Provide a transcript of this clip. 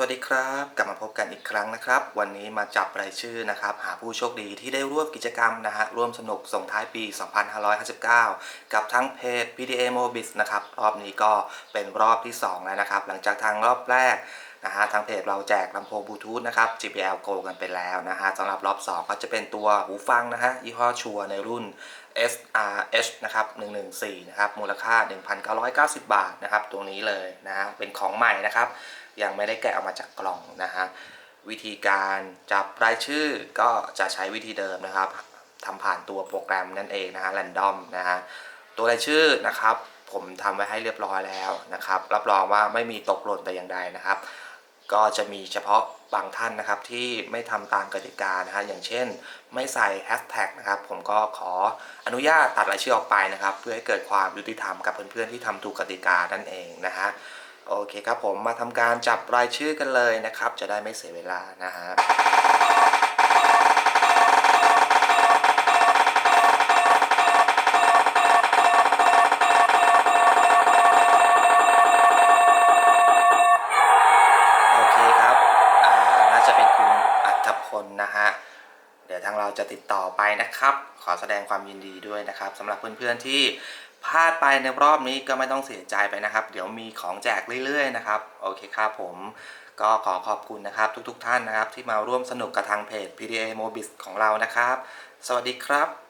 สวัสดีครับ กลับมาพบกันอีกครั้งนะครับ วันนี้มาจับรายชื่อนะครับ หาผู้โชคดีที่ได้ร่วมกิจกรรมนะฮะร่วมสนุกส่งท้ายปี 2559 กับทั้งเพจ PDA Mobis นะครับ รอบนี้ก็เป็นรอบที่ 2 แล้วนะครับ หลังจากทางรอบแรก นะฮะทางเพจเราแจกลำโพงบลูทูธนะครับ JBL Go กันไปแล้วนะฮะสำหรับรอบ 2 ก็จะเป็นตัวหูฟังนะฮะยี่ห้อชัวในรุ่น SRH นะครับ 114 นะครับ มูลค่า 1,990 บาทนะครับ ตัวนี้เลยนะฮะเป็นของใหม่นะครับ ยังไม่ได้แกะออกมาจากกล่องนะฮะ วิธีการจับรายชื่อก็จะใช้วิธีเดิมนะครับทำผ่านตัวโปรแกรมนั่นเองนะฮะ random นะฮะ ตัวรายชื่อนะครับ ผมทำไว้ให้เรียบร้อยแล้วนะครับ รับรองว่าไม่มีตกหล่นแต่อย่างใดนะครับ ก็จะมีเฉพาะบางท่านนะครับที่ไม่ทำตามกติกานะฮะอย่างเช่น ไม่ใส่แฮชแท็กนะครับผมก็ขออนุญาตตัดรายชื่อออกไปนะครับ เพื่อให้เกิดความยุติธรรมกับเพื่อนๆที่ทำถูกกติกานั่นเองนะฮะโอเคครับผมมาทำการจับรายชื่อกันเลยนะครับ จะได้ไม่เสียเวลานะฮะ นนะฮะเดี๋ยวทางเราจะติดต่อไปนะครับ ขอแสดงความยินดีด้วยนะครับสำหรับเพื่อนๆที่พลาดไปในรอบนี้ก็ไม่ต้องเสียใจไปนะครับ เดี๋ยวมีของแจกเรื่อยๆนะครับโอเคครับผมก็ขอขอบคุณนะครับ ทุกๆท่านนะครับ ที่มาร่วมสนุกกับทางเพจ PDA Mobis ของเรานะครับ สวัสดีครับ